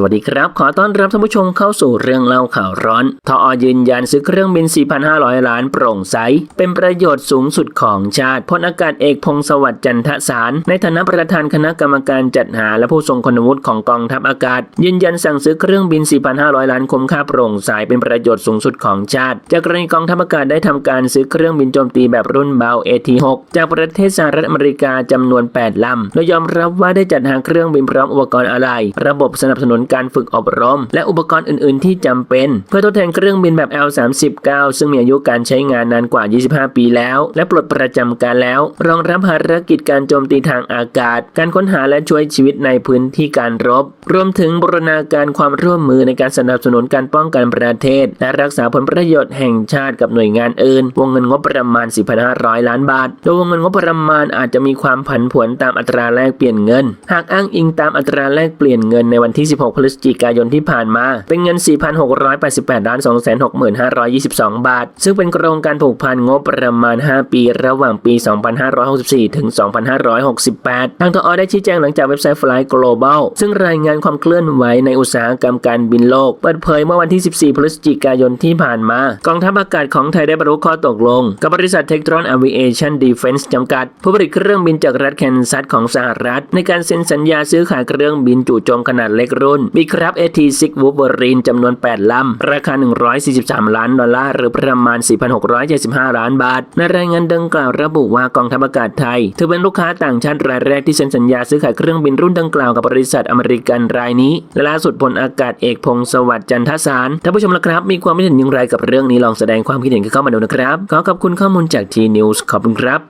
สวัสดีครับ ขอต้อนรับท่านผู้ชมเข้าสู่เรื่องเล่าข่าวร้อน ทออยืนยันซื้อเครื่องบิน 4,500 ล้านโปร่งใส เป็นประโยชน์สูงสุดของชาติ พลอากาศเอกพงศวัสดิ์จันทสาร ในฐานะประธานคณะกรรมการจัดหาและผู้ทรงคุณวุฒิของกองทัพอากาศ ยืนยันสั่งซื้อเครื่องบิน 4,500 ล้านคุ้มค่าโปร่งใส เป็นประโยชน์สูงสุดของชาติ จากกรณีกองทัพอากาศได้ทำการซื้อเครื่องบินโจมตีแบบรุ่นเบา AT6 จากประเทศสหรัฐอเมริกาจำนวน 8 ลำ โดยยอมรับว่าได้จัดหาเครื่องบินพร้อมอุปกรณ์อะไร ระบบสนับสนุนการฝึกอบรม และอุปกรณ์อื่น ๆ ที่จำเป็น เพื่อทดแทนเครื่องบินแบบ L39 ซึ่งมีอายุการใช้งานนานกว่า 25 ปีแล้ว และปลดประจำการแล้ว รองรับภารกิจการโจมตีทางอากาศ การค้นหาและช่วยชีวิตในพื้นที่การรบ รวมถึงบรณาการความร่วมมือในการสนับสนุนการป้องกันประเทศ และรักษาผลประโยชน์แห่งชาติกับหน่วยงานอื่น วงเงินงบประมาณ 4,500 ล้านบาท โดยวงเงินงบประมาณอาจจะมีความผันผวนตามอัตราแลกเปลี่ยนเงิน หากอ้างอิงตามอัตราแลกเปลี่ยนเงินในวันที่ 16พฤศจิกายนที่ผ่านมา เป็นเงิน 4,688ล้าน265,22 บาท ซึ่งเป็นโครงการผูกพันงบประมาณ 5 ปีระหว่างปี 2564 ถึง 2568 ทางทอได้ชี้แจงหลังจากเว็บไซต์ Fly Global ซึ่งรายงานความเคลื่อนไหวในอุตสาหกรรมการบินโลก เปิดเผยเมื่อวันที่ 14 พฤศจิกายนที่ผ่านมา กองทัพอากาศของไทยได้บรรลุข้อตกลง กับบริษัท Tectron Aviation Defense จำกัด ผู้ผลิตเครื่องบินจากรัฐแคนซัสของสหรัฐ ในการเซ็นสัญญาซื้อขายเครื่องบินจู่โจมขนาดเล็กรุ่นมีครับ AT6 Wolverine จำนวน 8 ลำ ราคา 143 ล้านดอลลาร์ หรือประมาณ 4,675 ล้านบาท ในรายงานดังกล่าวระบุว่ากองทัพอากาศไทยถือเป็นลูกค้าต่างชาติรายแรกที่เซ็นสัญญาซื้อขายเครื่องบินรุ่นดังกล่าวกับบริษัทอเมริกันรายนี้และล่าสุดพลอากาศเอกพงศวัสดิ์จันทสารท่านผู้ชมละครับ มีความคิดเห็นอย่างไรกับเรื่องนี้ลองแสดงความคิดเห็นกันเข้ามาดูนะครับ ขอขอบคุณข้อมูลจาก T News ขอบคุณครับ